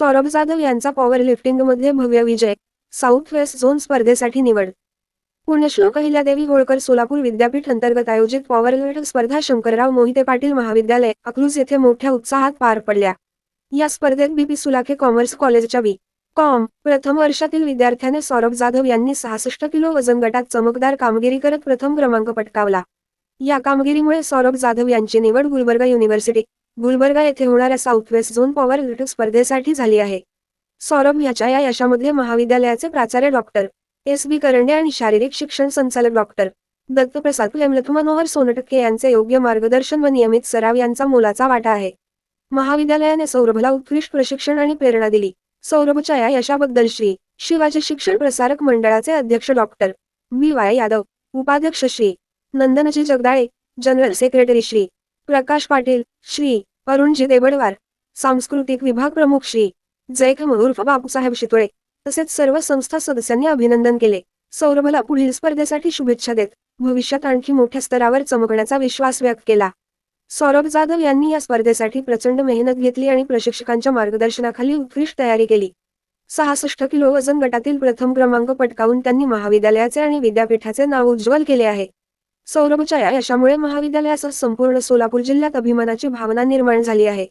सौरभ जाधव यांचा पॉवर लिफ्टिंगमध्ये भव्य विजय. South west zone स्पर्धेसाठी निवड. पुण्यश्लोक अहिल्यादेवी होळकर सोलापूर विद्यापीठ अंतर्गत आयोजित पॉवर लिफ्टिंग स्पर्धा शंकरराव मोहिते पाटील महाविद्यालय अकलूज येथे मोठ्या उत्साहात पार पडल्या. या स्पर्धेत बीपी सुलाखे कॉमर्स कॉलेजच्या बी. कॉम. प्रथम वर्षातील विद्यार्थ्याने सौरभ जाधव यांनी सहासष्ट किलो वजन गटात चमकदार कामगिरी करत प्रथम क्रमांक पटकावला. या कामगिरीमुळे सौरभ जाधव यांची निवड गुलबर्गा युनिव्हर्सिटी गुलबर्गा येथे होणाऱ्या south west zone powerlifting स्पर्धेसाठी झाली आहे. सौरभ याच्या या यशामध्ये महाविद्यालयाचे प्राचार्य डॉक्टर एस बी करंडे आणि शारीरिक शिक्षण संचालक डॉक्टर दत्तप्रसाद हेमलथ मनोहर सोनटक्के यांचे योग्य मार्गदर्शन व नियमित सराव यांचा मोलाचा वाटा आहे. महाविद्यालयाने सौरभला उत्कृष्ट प्रशिक्षण आणि प्रेरणा दिली. सौरभच्या या यशाबद्दल श्री शिवाजी शिक्षण प्रसारक मंडळाचे अध्यक्ष डॉक्टर बी वाय यादव उपाध्यक्ष श्री नंदनजी जगदाळे जनरल सेक्रेटरी श्री प्रकाश पाटील श्री अरुणजी देबडवार सांस्कृतिक विभाग प्रमुख श्री जयखम उर्फ बापूसाहेब शितोळे तसेच सर्व संस्था सदस्यांनी अभिनंदन केले. सौरभला पुढील स्पर्धेसाठी शुभेच्छा देत भविष्यात आणखी मोठ्या स्तरावर चमकण्याचा विश्वास व्यक्त केला. सौरभ जाधव यांनी या स्पर्धेसाठी प्रचंड मेहनत घेतली आणि प्रशिक्षकांच्या मार्गदर्शनाखाली उत्कृष्ट तयारी केली. सहासष्ट किलो वजन गटातील प्रथम क्रमांक पटकावून त्यांनी महाविद्यालयाचे आणि विद्यापीठाचे नाव उज्ज्वल केले आहे. सौरभच्या या यशामुळे महाविद्यालयासह संपूर्ण सोलापूर जिल्ह्यात अभिमानाची भावना निर्माण झाली आहे.